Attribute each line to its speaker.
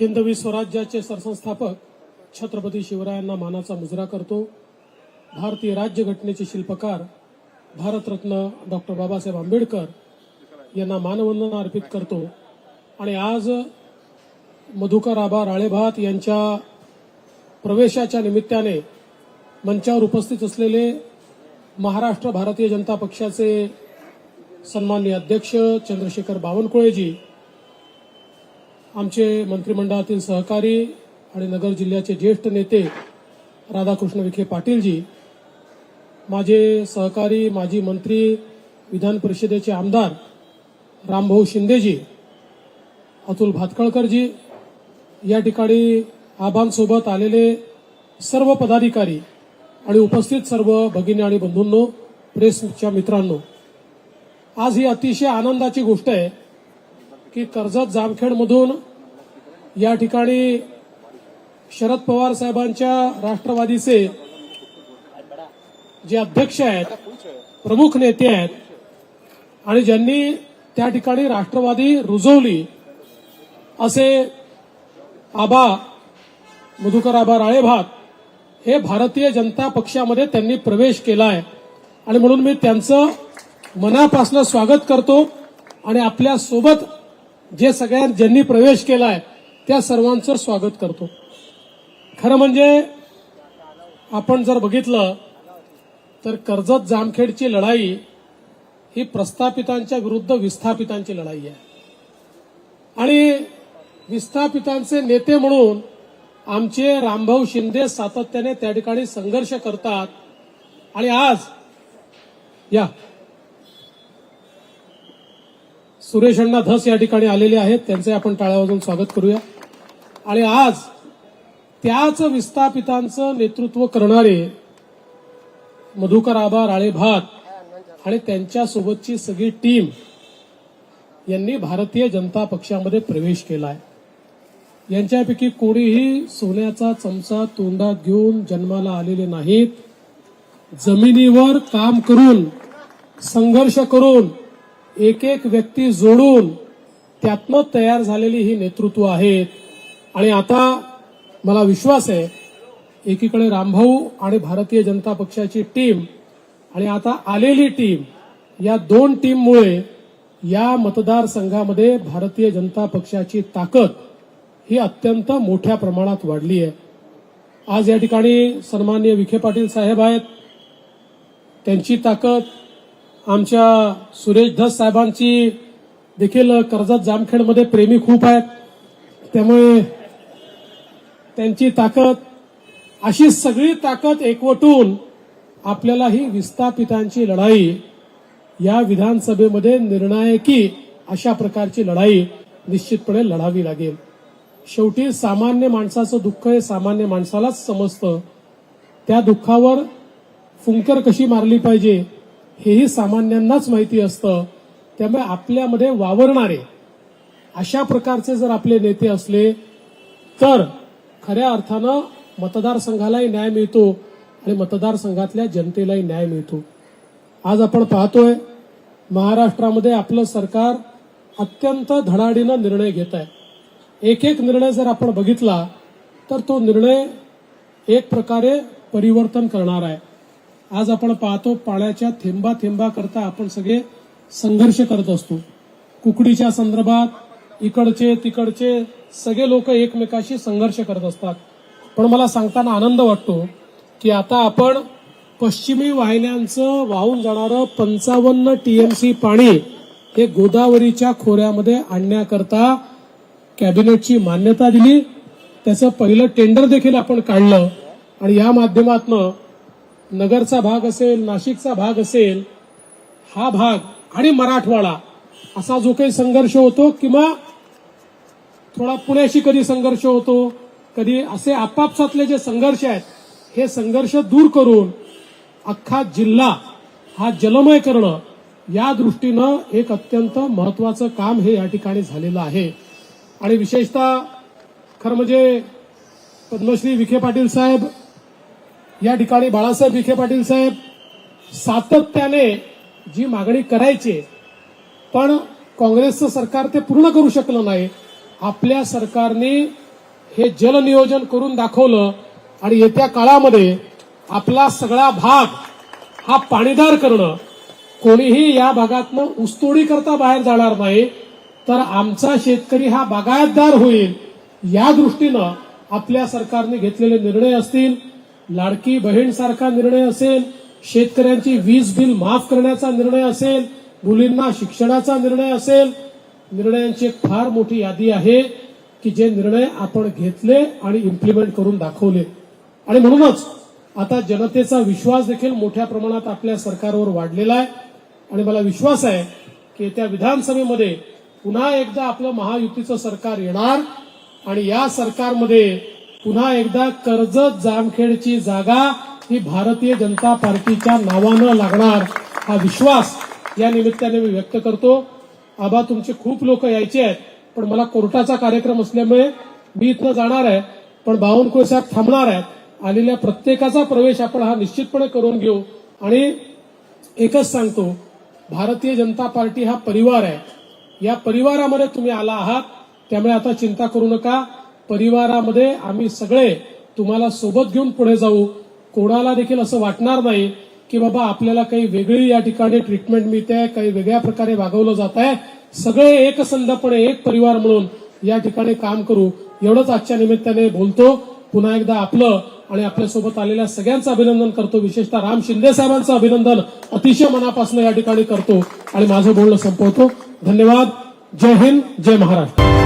Speaker 1: हिंदवी स्वराज्याचे सरसंस्थापक छत्रपती शिवरायांना मानाचा मुजरा करतो. भारतीय राज्यघटनेचे शिल्पकार भारतरत्न डॉक्टर बाबासाहेब आंबेडकर यांना मानवंदना अर्पित करतो. आणि आज मधुकर आबा राळेभात यांच्या प्रवेशाच्या निमित्ताने मंचावर उपस्थित असलेले महाराष्ट्र भारतीय जनता पक्षाचे सन्माननीय अध्यक्ष चंद्रशेखर बावनकुळेजी आमचे मंत्रिमंडळातील सहकारी आणि नगर जिल्ह्याचे ज्येष्ठ नेते राधाकृष्ण विखे पाटीलजी माझे सहकारी माजी मंत्री विधान परिषदेचे आमदार रामभाऊ शिंदेजी अतुल भातकळकरजी या ठिकाणी आबांसोबत आलेले सर्व पदाधिकारी आणि उपस्थित सर्व भगिनी आणि बंधूंनो प्रेसच्या मित्रांनो आज ही अतिशय आनंदाची गोष्ट आहे. की कर्जत जामखेडमधून या ठिकाणी शरद पवार साहेबांच्या राष्ट्रवादीचे जे अध्यक्ष आहेत प्रमुख नेते आहेत आणि ज्यांनी त्या ठिकाणी राष्ट्रवादी रुजवली असे आबा मधुकर आबा राळेभात हे भारतीय जनता पक्षामध्ये त्यांनी प्रवेश केला आहे आणि म्हणून मी त्यांचं मनापासून स्वागत करतो आणि आपल्यासोबत जे सगळ्यात ज्यांनी प्रवेश केला आहे त्या सर्वांचं स्वागत करतो. खरं म्हणजे आपण जर बघितलं तर कर्जत जामखेडची लढाई ही प्रस्थापितांच्या विरुद्ध विस्थापितांची लढाई आहे. आणि विस्थापितांचे नेते म्हणून आमचे रामभाऊ शिंदे सातत्याने त्या ठिकाणी संघर्ष करतात. आणि आज या सुरेश अण्णा धस या ठिकाणी आलेले आहेत. त्यांचे आपण टाळ्या स्वागत करूया. आणि आज त्याच विस्थापितांचं नेतृत्व करणारे मधुकर आबा राळेभात आणि त्यांच्यासोबतची सगळी टीम यांनी भारतीय जनता पक्षामध्ये प्रवेश केला आहे यांच्यापैकी कोणीही सोन्याचा चमचा तोंडात घेऊन जन्माला आलेले नाहीत. जमिनीवर काम करून संघर्ष करून एक एक व्यक्ती जोडून त्यातनं तयार झालेली ही नेतृत्व आहेत. आणि आता मला विश्वास आहे एकीकडे रामभाऊ आणि भारतीय जनता पक्षाची टीम आणि आता आलेली टीम या दोन टीममुळे या मतदारसंघामध्ये भारतीय जनता पक्षाची ताकद ही अत्यंत मोठ्या प्रमाणात वाढली आहे. आज या ठिकाणी सन्माननीय विखे पाटील साहेब आहेत. त्यांची ताकद आमच्या सुरेश धस साहेबांची देखील कर्जत जामखेडमध्ये प्रेमी खूप आहेत. त्यामुळे त्यांची ताकद अशी सगळी ताकद एकवटून आपल्याला ही विस्थापितांची लढाई या विधानसभेमध्ये निर्णायकी अशा प्रकारची लढाई निश्चितपणे लढावी लागेल. शेवटी सामान्य माणसाचं दुःख हे सामान्य माणसालाच समजतं. त्या दुःखावर फुंकर कशी मारली पाहिजे? हेही सामान्यांनाच माहिती असतं. त्यामुळे आपल्यामध्ये वावरणारे अशा प्रकारचे जर आपले नेते असले तर खऱ्या अर्थानं मतदारसंघालाही न्याय मिळतो आणि मतदारसंघातल्या जनतेलाही न्याय मिळतो. आज आपण पाहतोय महाराष्ट्रामध्ये आपलं सरकार अत्यंत धडाडीनं निर्णय घेत आहे एक एक निर्णय जर आपण बघितला तर तो निर्णय एक प्रकारे परिवर्तन करणार आहे. आज आपण पाहतो पाण्याच्या थेंबा थेंबा करता आपण सगळे संघर्ष करत असतो. कुकडीच्या संदर्भात इकडचे तिकडचे सगळे लोक एकमेकाशी संघर्ष करत असतात. पण मला सांगताना आनंद वाटतो की आता आपण पश्चिमी वाहिन्यांचं वाहून जाणारं पंचावन्न टीएमसी पाणी हे गोदावरीच्या खोऱ्यामध्ये आणण्याकरता कॅबिनेटची मान्यता दिली. त्याचं पहिलं टेंडर देखील आपण काढलं आणि या माध्यमातनं नगरचा भाग असेल नाशिकचा भाग असेल हा भाग आणि मराठवाडा असा जो काही संघर्ष होतो किंवा थोडा पुण्याशी कधी संघर्ष होतो कधी असे आपापसातले जे संघर्ष आहेत हे संघर्ष दूर करून अख्खा जिल्हा हा जलमय करणं या दृष्टीनं एक अत्यंत महत्वाचं काम हे या ठिकाणी झालेलं आहे. आणि विशेषतः खरं म्हणजे पद्मश्री विखे पाटील साहेब या ठिकाणी बाळासाहेब विखे पाटील साहेब सातत्याने जी मागणी करायची पण काँग्रेसचं सरकार ते पूर्ण करू शकलं नाही. आपल्या सरकारने हे जलनियोजन करून दाखवलं आणि येत्या काळामध्ये आपला सगळा भाग हा पाणीदार करणं. कोणीही या भागातनं ऊसतोडी करता बाहेर जाणार नाही तर आमचा शेतकरी हा बागायतदार होईल. या दृष्टीनं आपल्या सरकारने घेतलेले निर्णय असतील. लाडकी बहीण सारखा निर्णय असेल शेतकऱ्यांची वीज बिल माफ करण्याचा निर्णय असेल मुलींना शिक्षणाचा निर्णय असेल निर्णयांची एक फार मोठी यादी आहे की जे निर्णय आपण घेतले आणि इम्प्लिमेंट करून दाखवले. आणि म्हणूनच आता जनतेचा विश्वास देखील मोठ्या प्रमाणात आपल्या सरकारवर वाढलेला आहे. आणि मला विश्वास आहे की येत्या विधानसभेमध्ये पुन्हा एकदा आपलं महायुतीचं सरकार येणार आणि या सरकारमध्ये पुन्हा एकदा कर्जत जामखेडची जागा ही भारतीय जनता पार्टीच्या नावानं लागणार. हा विश्वास या निमित्ताने मी व्यक्त करतो. आबा तुमचे खूप लोक यायचे आहेत पण मला कोर्टाचा कार्यक्रम असल्यामुळे मी इथनं जाणार आहे पण बावनकुळे साहेब थांबणार आहेत. आलेल्या प्रत्येकाचा प्रवेश आपण हा निश्चितपणे करून घेऊ. आणि एकच सांगतो भारतीय जनता पार्टी हा परिवार आहे. या परिवारामध्ये तुम्ही आला आहात त्यामुळे आता चिंता करू नका. परिवारामध्ये आम्ही सगळे तुम्हाला सोबत घेऊन पुढे जाऊ. कोणाला देखील असं वाटणार नाही की बाबा आपल्याला काही वेगळी या ठिकाणी ट्रीटमेंट मिळते काही वेगळ्या प्रकारे वागवलं जात आहे. सगळे एकसंधपणे एक परिवार म्हणून या ठिकाणी काम करू. एवढंच आजच्या निमित्ताने बोलतो. पुन्हा एकदा आपलं आणि आपल्यासोबत आलेल्या सगळ्यांचं अभिनंदन करतो. विशेषतः राम शिंदे साहेबांचं अभिनंदन अतिशय मनापासून या ठिकाणी करतो. आणि माझं बोलणं संपवतो. धन्यवाद. जय हिंद जय महाराष्ट्र.